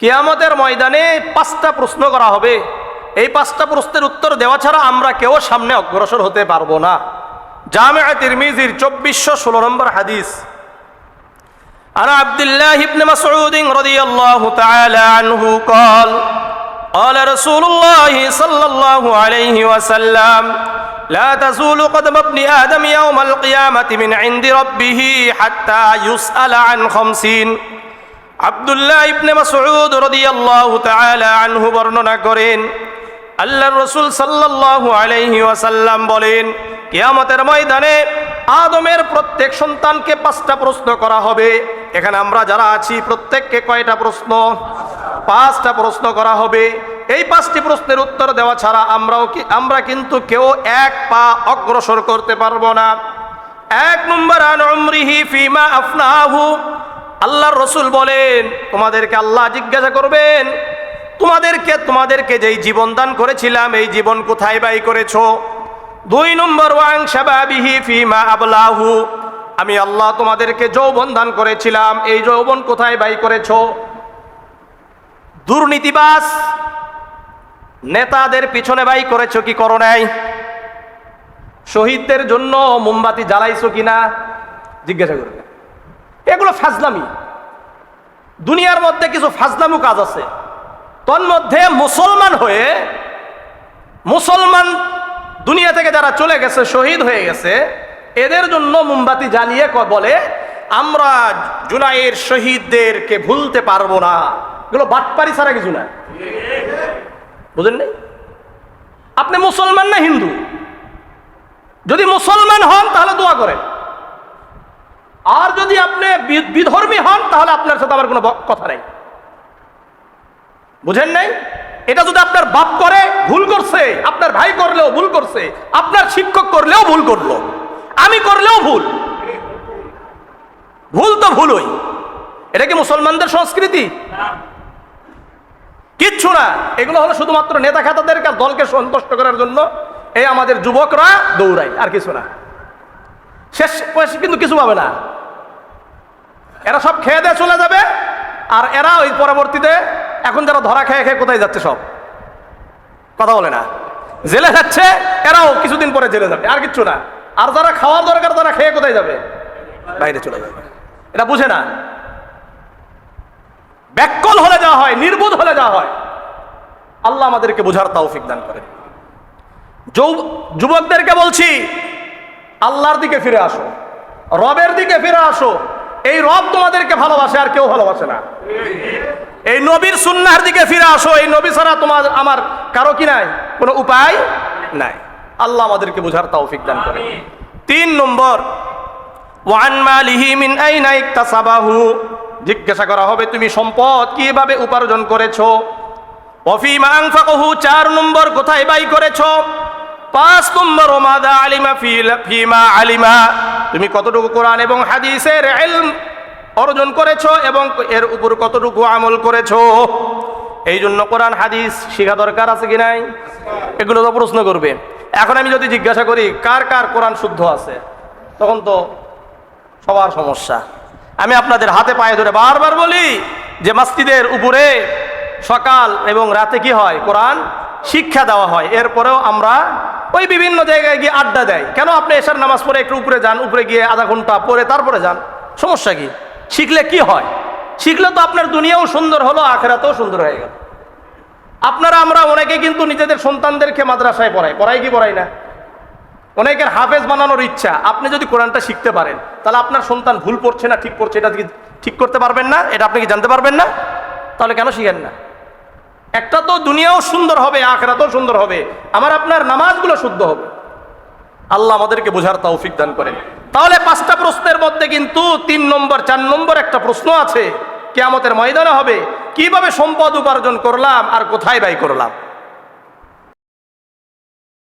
কিয়ামতের ময়দানে পাঁচটা প্রশ্ন করা হবে এই পাঁচটা প্রশ্নের উত্তর দেওয়া ছাড়া আমরা কেউ সামনে অগ্রসর হতে পারবো না জামে তিরমিজির চব্বিশশো ষোলো নম্বর হাদিস عن عبد الله بن مسعود رضي الله تعالى عنه قال قال رسول الله صلى الله عليه وسلم لا تزول قدم ابن آدم يوم القيامة من عند ربه حتى يسأل عن خمسين আবদুল্লাহ ইবনে মাসউদ রাদিয়াল্লাহু তাআলা আনহু বর্ণনা করেন, আল্লাহর রাসূল সাল্লাল্লাহু আলাইহি ওয়াসাল্লাম বলেন, কিয়ামতের ময়দানে আদমের প্রত্যেক সন্তানকে পাঁচটা প্রশ্ন করা হবে। এখানে আমরা যারা আছি, প্রত্যেককে কয়টা প্রশ্ন? পাঁচটা প্রশ্ন করা হবে। এই পাঁচটি প্রশ্নের উত্তর দেওয়া ছাড়া আমরাও কি, আমরা কিন্তু কেউ এক পা অগ্রসর করতে পারব না। এক নম্বর, আন উমরিহি ফিমা আফনাহু আল্লাহর রসুল বলেন, তোমাদেরকে আল্লাহ জিজ্ঞাসা করবেন, তোমাদেরকে তোমাদেরকে যেই জীবন দান করেছিলাম, এই জীবন কোথায় ব্যয় করেছ? দুই নম্বর, ওয়াং শাবাবিহি ফিমা আবলাহু আমি আল্লাহ তোমাদেরকে যৌবন দান করেছিলাম, এই যৌবন কোথায় ব্যয় করেছ? দুর্নীতিবাস নেতাদের পিছনে ব্যয় করেছ কি করো নাই? শহীদদের জন্য মোমবাতি জ্বালাইছো কিনা? জিজ্ঞাসা করবে এগুলো ফাজলামি। দুনিয়ার মধ্যে কিছু ফাজলামু কাজ আছে। তন্মধ্যে মুসলমান হয়ে মুসলমান দুনিয়া থেকে যারা চলে গেছে, শহীদ হয়ে গেছে, এদের জন্য মোমবাতি জ্বালিয়ে বলে, আমরা জুলাইয়ের শহীদদেরকে ভুলতে পারব না। এগুলো বাটপারি ছাড়া কিছু না। বুঝলেন নাই? আপনি মুসলমান না হিন্দু? যদি মুসলমান হন, তাহলে দোয়া করেন। আর যদি আপনি বিধর্মী হন, তাহলে আপনার সাথে আবার কোনো কথা নেই। বুঝেন নাই? এটা যদি আপনার বাপ করে, ভুল করছে, আপনার ভাই করলেও ভুল করছে, আপনার শিক্ষক করলেও ভুল করল, আমি করলেও ভুল। ভুল তো ভুলই। এটা কি মুসলমানদের সংস্কৃতি? কিচ্ছু না। এগুলো হলো শুধুমাত্র নেতা খাতাদের দলকে সন্তুষ্ট করার জন্য এই আমাদের যুবকরা দৌড়ায়, আর কিছু না। শেষ বয়সে কিন্তু কিছু পাবে না। এরা সব খেয়ে দিয়ে চলে যাবে, আর এরা ওই পরবর্তীতে এখন যারা ধরা খেয়ে খেয়ে কোথায় যাচ্ছে সব? কথা বলে না। জেলে যাচ্ছে, এরাও কিছুদিন পরে জেলে যাবে, আর কিচ্ছু না। আর যারা খাওয়ার দরকার, তারা খেয়ে কোথায় যাবে? বাইরে চলে যাবে। এটা বুঝে না। ব্যাকল হলে যাওয়া হয়, নির্বোধ হলে যাওয়া হয়। আল্লাহ আমাদেরকে বোঝার তৌফিক দান করে যুবকদেরকে বলছি, আল্লাহর দিকে ফিরে আসো, রবের দিকে ফিরে আসো এই রব তোমাদেরকে ভালোবাসে আর কেউ ভালোবাসে না। এই নবীর সুন্নার দিকে ফিরে আসো এই নবী ছাড়া তোমার আমার কারও কি নাই? কোনো উপায় নাই। আল্লাহ আমাদেরকে বোঝার তৌফিক দান করে তিন নম্বর ওয়ান মালিহি মিন আইনা ইকতাসাবাহু। জিজ্ঞাসা করা হবে তুমি সম্পদ কীভাবে উপার্জন করেছ? আনফাকহু চার নম্বর কোথায় বাই করেছ? পাঁচ আলিমা ফিমা আলিমা। তুমি কতটুকু কোরআন এবং হাদিসের অর্জন করেছ এবং এর উপর কতটুকু আমল করেছ? এই জন্য কোরআন, হাদিস শেখা দরকার আছে কি নাই? এগুলো তো প্রশ্ন করবে। এখন আমি যদি জিজ্ঞাসা করি, কার কার কোরআন শুদ্ধ আছে? তখন তো সবার সমস্যা। আমি আপনাদের হাতে পায়ে ধরে বারবার বলি যে মাস্তিদের উপরে সকাল এবং রাতে কি হয়? কোরআন শিক্ষা দেওয়া হয়। এরপরেও আমরা ওই বিভিন্ন জায়গায় গিয়ে আড্ডা দেয়। কেন আপনি এসার নামাজ পড়ে একটু উপরে যান, উপরে গিয়ে আধা ঘণ্টা পরে তারপরে যান? সমস্যা কি? শিখলে কি হয়? শিখলে তো আপনার দুনিয়াও সুন্দর হলো, আখেরাতেও সুন্দর হয়ে গেল। আপনারা, আমরা অনেকে কিন্তু নিজেদের সন্তানদেরকে মাদ্রাসায় পড়াই। পড়াই কি পড়াই না? অনেকের হাফেজ বানানোর ইচ্ছা। আপনি যদি কোরআনটা শিখতে পারেন, তাহলে আপনার সন্তান ভুল পড়ছে না, ঠিক পড়ছে, এটা ঠিক করতে পারবেন না? এটা আপনি কি জানতে পারবেন না? তাহলে কেন শিখেন না? একটা তো দুনিয়াও সুন্দর হবে, আখরাতেও সুন্দর হবে। আমার আপনার নামাজগুলো শুদ্ধ হবে। আল্লাহ আমাদেরকে বোঝার তৌফিক দান করেন। তাহলে পাঁচটা প্রশ্নের মধ্যে কিন্তু তিন নম্বর, চার নম্বর একটা প্রশ্ন আছে। কেয়ামতের ময়দানে হবে। কীভাবে সম্পদ উপার্জন করলাম আর কোথায় ব্যয় করলাম?